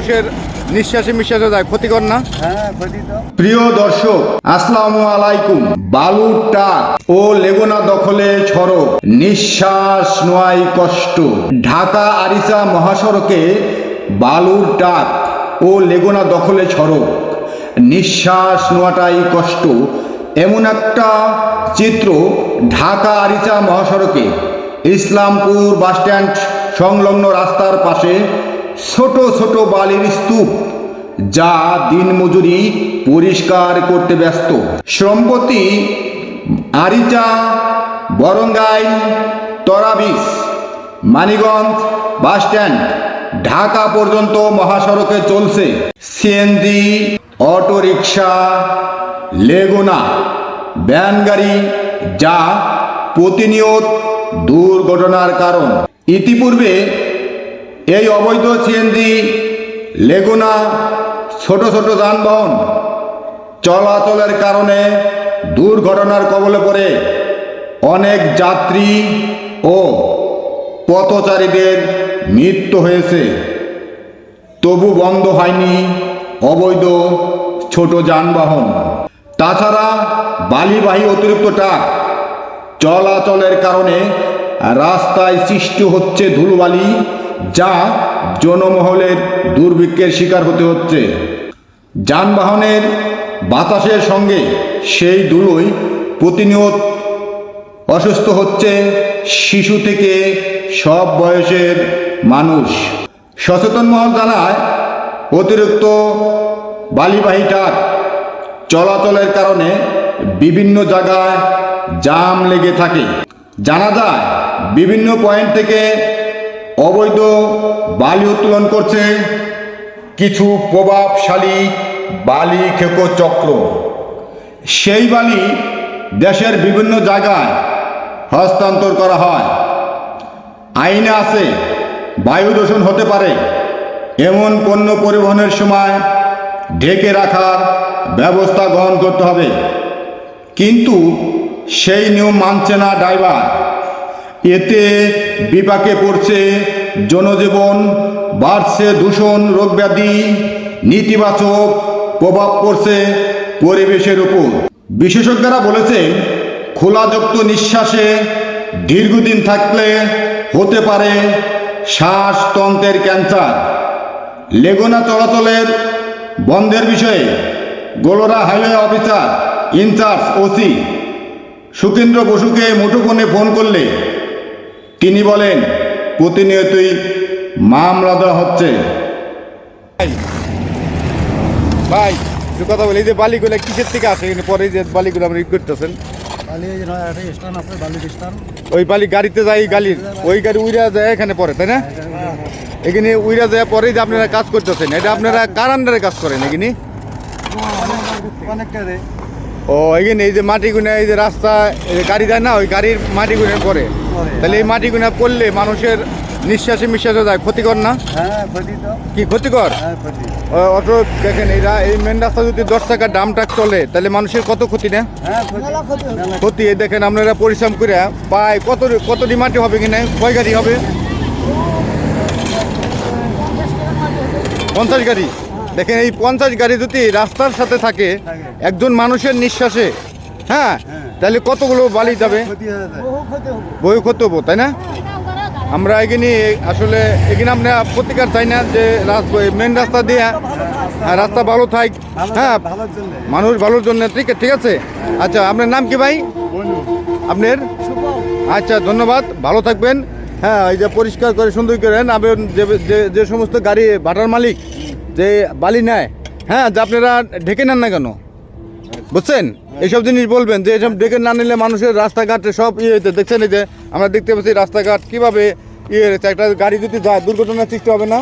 মানুষের নিঃশ্বাসে মিশ্বাসে যায় ক্ষতিকর না? প্রিয় দর্শক, আসসালামু আলাইকুম। বালুর টাক ও লেগুনা দখলে ছড়ক, নিঃশ্বাস নোয়াই কষ্ট। ঢাকা আরিসা মহাসড়কে বালুর টাক ও লেগুনা দখলে ছড়ক, নিঃশ্বাস নোয়াটাই কষ্ট। এমন একটা চিত্র ঢাকা আরিচা মহাসড়কে ইসলামপুর বাসস্ট্যান্ড সংলগ্ন রাস্তার পাশে ছোট ছোট বালির স্তূপ, যা দিনমজুরি পরিষ্কার করতে ব্যস্ত। সম্প্রতি আরিচা বরঙ্গাই তরাবিস মানিগঞ্জ বাসস্ট্যান্ড ঢাকা পর্যন্ত মহাসড়কে চলছে। সিএনজি অটোরিকশা, লেগুনা, ভ্যান গাড়ি, যা প্রতিনিয়ত দুর্ঘটনার কারণ। ইতিপূর্বে এই অবৈধ সিএনজি লেগুনা, ছোট ছোট যানবাহন চলাচলের কারণে দুর্ঘটনার কবলে পড়ে অনেক যাত্রী ও পথচারীদের মৃত্যু হয়েছে। তবু বন্ধ হয়নি অবৈধ ছোট যানবাহন। তাছাড়া বালিবাহী অতিরিক্ত ট্রাক চলাচলের কারণে রাস্তায় সৃষ্টি হচ্ছে ধুলোবালি যা জনমহলের দুর্ভিক্ষের শিকার হতে হচ্ছে। যানবাহনের বাতাসের সঙ্গে সেই ধুলোই প্রতিনিয়ত অসুস্থ হচ্ছে শিশু থেকে সব বয়সের মানুষ। সচেতন মহল জানায় অতিরিক্ত বালিবাহী ট্রাক চলাচলের কারণে বিভিন্ন জায়গায় জাম লেগে থাকে। জানা যায়, বিভিন্ন পয়েন্ট থেকে অবৈধ বালি উত্তোলন করছে কিছু প্রভাবশালী বালি খেকো চক্র। সেই বালি দেশের বিভিন্ন জায়গায় হস্তান্তর করা হয়। আইনে আছে, বায়ু দূষণ হতে পারে। এমন পণ্য পরিবহনের সময় ঢেকে রাখার ব্যবস্থা গ্রহণ করতে হবে। কিন্তু সেই নিয়ম মানছে না ড্রাইভার। এতে বিপাকে পড়ছে জনজীবন, বাড়ছে দূষণ রোগব্যাধি নেতিবাচক প্রভাব পড়ছে পরিবেশের উপর। বিশেষজ্ঞরা বলেছে খোলাযুক্ত নিঃশ্বাসে দীর্ঘদিন থাকলে হতে পারে শ্বাসতন্ত্রের ক্যান্সার। লেগুনা চলাচলের বন্ধের বিষয়ে Golra highway officer in-charge OC Sukendra বসুকে মুঠোফোনে ফোন করলে তিনি বলেন প্রতিনিয়তই মামলা দেওয়া হচ্ছে। ভাই কথা বলি এই যে বালিগুলো কিসের থেকে আসে? এখানে পরে যে বালিগুলো আপনি ই করতেছেন। ওই বালি গাড়িতে যায় গাড়ির ওই গাড়ি উইরা যায় এখানে পরে তাই না? এখানে উইরা যায় পরে যে আপনারা কাজ করতেছেন। এটা আপনারা কার আন্ডারে কাজ করেন এখানে? ও এখানে এই যে মাটি গুনা এই যে রাস্তা এই যে গাড়ি যায় না ওই গাড়ির মাটি গুনে পরে। তাহলে এই মাটি গুনা পড়লে মানুষের নিঃশ্বাসে মিশ্বাসে যায়। ক্ষতিকর না? হ্যাঁ কি ক্ষতিকর? হ্যাঁ অটো দেখেন এরা এই মেন রাস্তা যদি দশ টাকা ডাম ট্রাক চলে তাহলে মানুষের কত ক্ষতি না? হ্যাঁ ক্ষতি। মেলা ক্ষতি এই দেখেন আপনারা পরিশ্রম করে পায় কত কতটি মাটি হবে কিনা? কয় গাড়ি হবে। পঞ্চাশ গাড়ি? দেখেন এই পঞ্চাশ গাড়ি যদি রাস্তার সাথে থাকে থাকে। একজন মানুষের নিঃশ্বাসে হ্যাঁ হ্যাঁ। তাহলে কতগুলো বালি যাবে? বই ক্ষতি হব তাই না? আমরা এখানে আসলে এখানে আমরা প্রতিকার চাই না যে মেন রাস্তা দিয়ে হ্যাঁ, রাস্তা ভালো থাক হ্যাঁ মানুষ ভালোর জন্য ঠিক ঠিক আছে? আচ্ছা আপনার নাম কি ভাই? আপনার? আচ্ছা ধন্যবাদ ভালো থাকবেন। হ্যাঁ এই যে পরিষ্কার করে সুন্দর করেন যে যে- যে সমস্ত গাড়ি ভাটার মালিক যে বালি নেয় হ্যাঁ যে আপনারা ঢেকে নেন না কেন? বুঝছেন? এইসব জিনিস বলবেন যে এসব ডেকে না নিলে মানুষের রাস্তাঘাটে সব ইয়ে হইতে দেখছেন এই যে আমরা দেখতে পাচ্ছি রাস্তাঘাট কীভাবে ইয়ে হয়েছে একটা গাড়ি যদি যায় দুর্ঘটনা সৃষ্টি হবে না?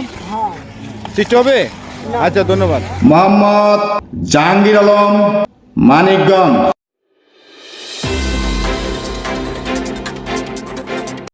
সৃষ্টি হবে? আচ্ছা ধন্যবাদ। মোহাম্মদ জাহাঙ্গীর আলম মানিকগঞ্জ।